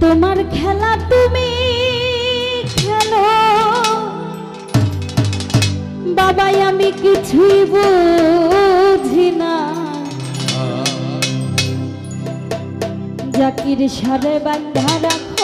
তোমার খেলা তুমি খেলো। বাবাই আমি কিছুই বুঝি না। জাকির সারে বান্ধা রাখো।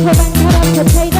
সবাই রাখো বন্ধা রাখো ছাইরা দিও